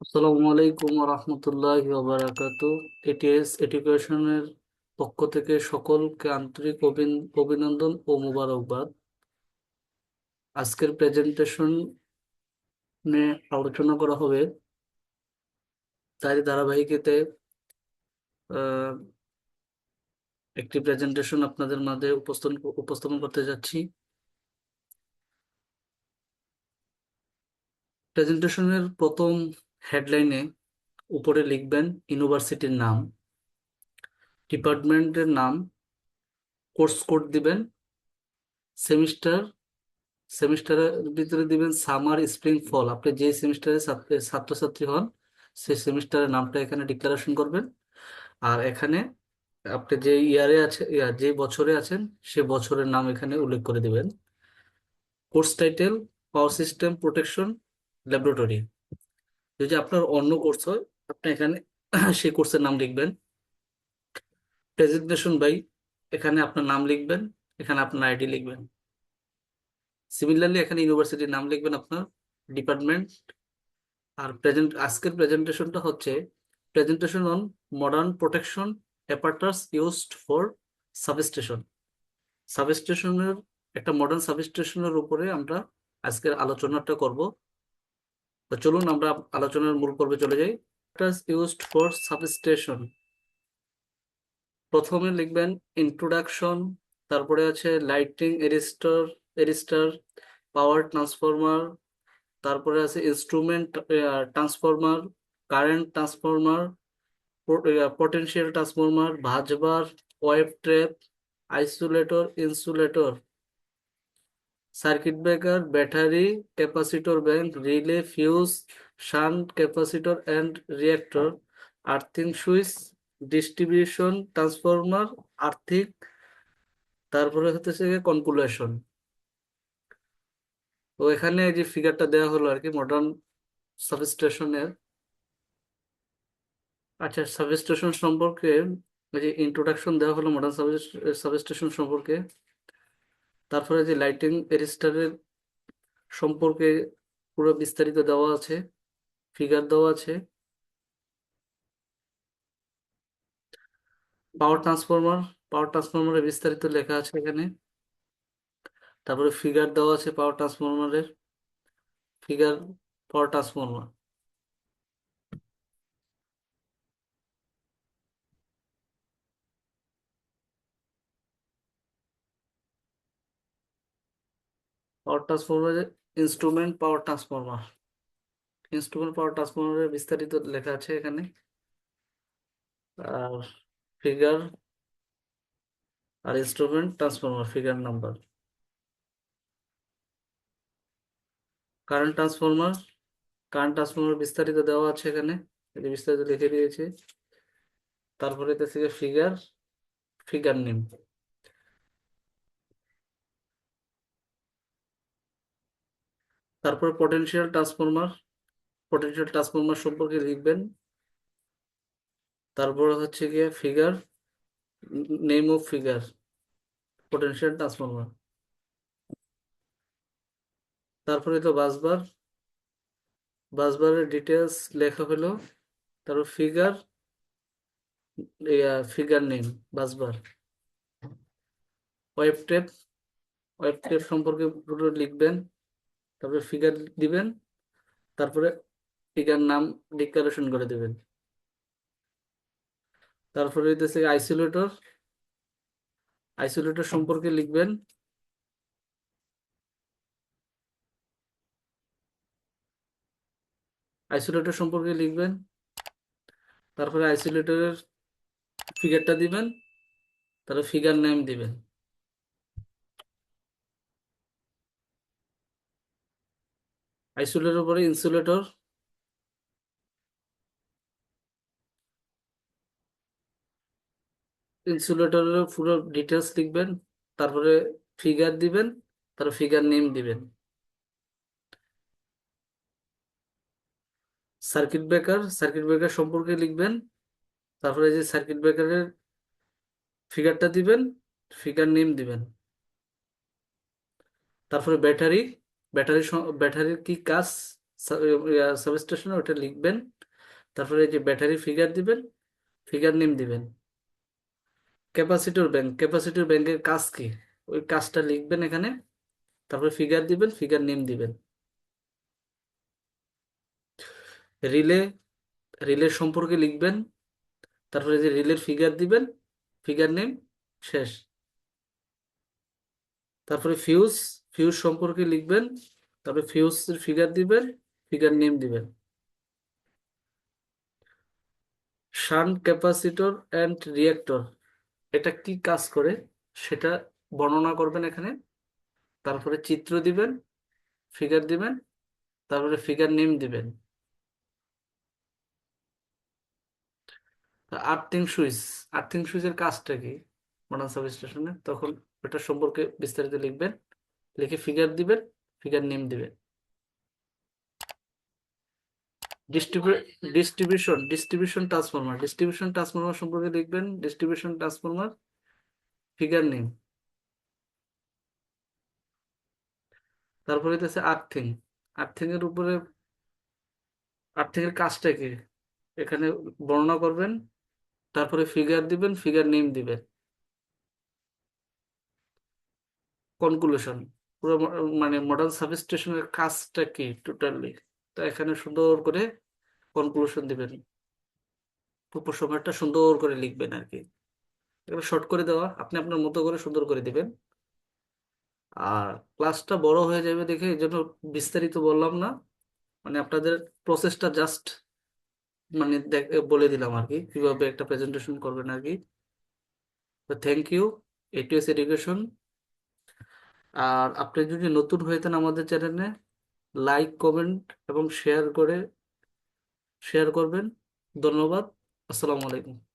আসসালামু আলাইকুম রহমতুল্লাহ বারাকাতু এটিএস এডুকেশনের পক্ষ থেকে সকলকে আন্তরিক অভিন- অভিনন্দন ও মোবারকবাদ। আজকের প্রেজেন্টেশন নিয়ে আলোচনা করা হবে তারই ধারাবাহিকতে একটি প্রেজেন্টেশন আপনাদের মাঝে উপস্থাপন উপস্থাপন করতে যাচ্ছি। প্রেজেন্টেশনের প্রথম হেডলাইনে উপরে লিখবেন ইউনিভার্সিটির নাম, ডিপার্টমেন্টের নাম, কোর্স কোড দিবেন, সেমিস্টার, সেমিস্টারের ভিতরে দিবেন সামার, স্প্রিং, ফল। আপনি যে সেমিস্টারে ছাত্রছাত্রী হন, সেই সেমিস্টারের নামটা এখানে ডিক্লারেশন করবেন। আর এখানে আপনি যে ইয়ারে আছে যে বছরে আছেন, সে বছরের নাম এখানে উল্লেখ করে দিবেন। Course title, power system, protection, laboratory. যদি আপনার অন্য কোর্স হয়, আপনি এখানে সেই কোর্সের নাম লিখবেন। প্রেজেন্টেশন বাই এখানে আপনার নাম লিখবেন, এখানে আপনার আইডি লিখবেন। সিমিলারলি এখানে ইউনিভার্সিটির নাম লিখবেন আপনার ডিপার্টমেন্ট আর প্রেজেন্ট আজকের প্রেজেন্টেশনটা হচ্ছে presentation on modern protection apparatus used for substation সাবস্টেশনের একটা মডার্ন সাবস্টেশনের উপরে আমরা আজকের আলোচনাটা করব। তো চলুন আমরা আলোচনার মূল পর্বে চলে যাই। ইউজড ফর সাবস্টেশন প্রথমে লিখবেন ইন্ট্রোডাকশন তারপরে আছে লাইটিং এরিস্টার এরিস্টার পাওয়ার ট্রান্সফরমার তারপরে আছে instrument transformer current transformer potential transformer busbar wave trap isolator insulator circuit breaker, battery, capacitor bank, relay, fuse, shunt, capacitor and reactor earthing switch, distribution, transformer, আর্থিক, তারপরে হচ্ছে কনকুলেশন। তো এখানে যে ফিগারটা দেওয়া হলো আর কি মডার্ন সাবস্টেশনের আচ্ছা সাবস্টেশন সম্পর্কে যে ইন্ট্রোডাকশন দেওয়া হলো মডার্ন সাবস্টেশন সম্পর্কে। তারপরে যে লাইটিং এরিস্টারের সম্পর্কে পুরো বিস্তারিত দেওয়া আছে ফিগার দেওয়া আছে। পাওয়ার ট্রান্সফরমার পাওয়ার ট্রান্সফরমারের বিস্তারিত লেখা আছে এখানে। তারপরে ফিগার দেওয়া আছে পাওয়ার ট্রান্সফরমারের ফিগার পাওয়ার ট্রান্সফরমার পাওয়ার ট্রান্সফরমারের instrument power transformer instrument power ট্রান্সফরমারের বিস্তারিত লেখা আছে এখানে। আর ফিগার আর instrument transformer figure number current transformer current transformer বিস্তারিত দেওয়া আছে এখানে। যে বিস্তারিত লিখে দিয়েছে। তারপরে থেকে ফিগার ফিগার নেম তারপরে পটেনশিয়াল ট্রান্সফরমার পটেনশিয়াল ট্রান্সফরমার সম্পর্কে লিখবেন। তারপরে হচ্ছে গিয়ে figure name of figure potential transformer তারপরে তো বাসবার বাসবারের ডিটেলস লেখা হলো, তারপর figure figure name busbar wave trap wave trap সম্পর্কে পুরো লিখবেন। তারপরে ফিগার দিবেন, তারপরে ফিগার নাম ডিক্লারেশন করে দেবেন। তারপরে হইতেছে আইসোলেটর আইসোলেটর সম্পর্কে লিখবেন। আইসোলেটর সম্পর্কে লিখবেন, তারপরে আইসোলেটরের ফিগারটা দিবেন, তারপরে ফিগার নেম দিবেন। আইসোলেটর পরে ইনসুলেটর। ইনসুলেটরের পুরো ডিটেলস লিখবেন, তারপরে ফিগার দিবেন, তারপর ফিগার নেম দিবেন। সার্কিট ব্রেকার সার্কিট ব্রেকার সম্পর্কে লিখবেন, তারপরে যে সার্কিট ব্রেকারের ফিগারটা দিবেন ফিগার নেম দিবেন। তারপরে ব্যাটারি ব্যাটারি ব্যাটারির কি কাজ? সাবস্টেশনে ওটা লিখবেন, তারপরে যে ব্যাটারি ফিগার দিবেন ফিগার নেম দিবেন। ক্যাপাসিটর ব্যাংক ক্যাপাসিটর ব্যাংকের কাজ কি? ওই কাজটা লিখবেন এখানে, তারপরে ফিগার দিবেন ফিগার নেম দিবেন। রিলে রিলে সম্পর্কে লিখবেন, তারপরে যে রিলের ফিগার দিবেন ফিগার নেম শেষ। তারপরে ফিউজ ফিউজ সম্পর্কে লিখবেন, তারপরে ফিউজের ফিগার দিবেন ফিগার নেম দিবেন। শান্ট ক্যাপাসিটর অ্যান্ড রিয়েক্টর এটা কি কাজ করে? সেটা বর্ণনা করবেন এখানে। তারপরে চিত্র দিবেন ফিগার দিবেন, তারপরে ফিগার নেম দিবেন। আর্থিং সুইচ, আর্থিং সুইচের কাজটা কি? মডার্ন সাবস্টেশনে তখন ওটা সম্পর্কে বিস্তারিত লিখবেন। লিখে ফিগার দিবেন ফিগার নেম দিবেন। Distribution distribution transformer distribution transformer সম্পর্কে লিখবেন ডিস্ট্রিবিউশন ট্রান্সফরমার ফিগার নেম তারপরে হইতেছে আর্থিং আর্থিং এর উপরে আর্থিং এর কাজটা কি? এখানে বর্ণনা করবেন, তারপরে ফিগার দিবেন ফিগার নেম দিবেন। কনক্লুশন পুরো মানে মডার্ন সাবস্টেশনের কাজটা কি টোটালি তা এখানে সুন্দর করে কনক্লুশন দিবেন। উপসংহারটা সুন্দর করে লিখবেন আর কি। শর্ট করে দেওয়া, আপনি আপনার মতো করে সুন্দর করে দিবেন। আর ক্লাসটা বড় হয়ে যাবে দেখে এই জন্য বিস্তারিত বললাম না। মানে আপনাদের প্রসেসটা জাস্ট মানে বলে দিলাম আর কি, কীভাবে একটা প্রেজেন্টেশন করবেন আর কি। তো থ্যাংক ইউ এটিএস এডুকেশন আর আপনি যদি নতুন হয়ে থাকেন আমাদের চ্যানেলে লাইক কমেন্ট এবং শেয়ার করে শেয়ার করবেন। ধন্যবাদ। আসসালামু আলাইকুম।